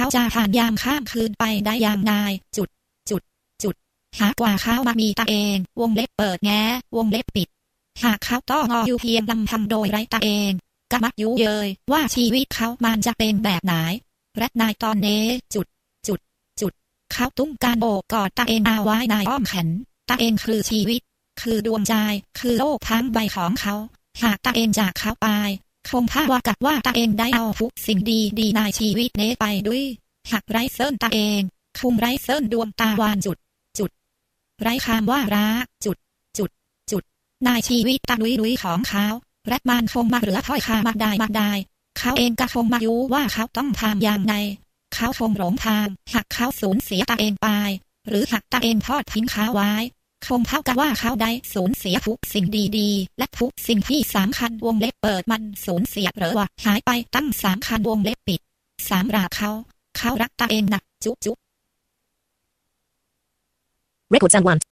เขาจะผ่านยามข้ามคืนไปได้อย่างไงจุด จุด จุด หากว่าเขามามีตาเอง วงเล็บเปิดแง้ วงเล็บปิด หากเขาต้องออยู่เพียงลำพังโดยไร้ตาเองก็มักยุเยยว่าชีวิตเขามันจะเป็นแบบไหน และในตอนนี้จุด จุด จุด เขาตุ้งการโอบกอดตาเองเอาไว้ในอ้อมแขนตาเองคือชีวิต คือดวงใจ คือโลกทั้งใบของเขา หากตาเองจากเขาไป คงภาพว่ากับว่าตาเองได้เอาทุกสิ่งดีดีในชีวิตเนไปด้วยหากไรเซินตาเองคงไรเซินดวงตาวานจุด จุด ไรคำว่ารักจุด จุด จุดในชีวิตตาลุยลุยของเขาและมันคงมาเหลือถ้อยคำมาได้มาได้ เขาเองก็คงมาอยู่ว่าเขาต้องทำอย่างไรเขาคงหลงทางหากเขาสูญเสียตาเองไป หรือหากตาเองทอดทิ้งเขาไว้ คงเท่ากับว่าเขาได้สูญเสียทุกสิ่งดีๆ และทุกสิ่งที่สำคัญวงเล็บเปิดมันสูญเสียหรือว่าหายไปตั้งสามคันวงเล็บปิดสามราเขา เขารักตัวเองนะจุ๊บจุ๊บ Record sound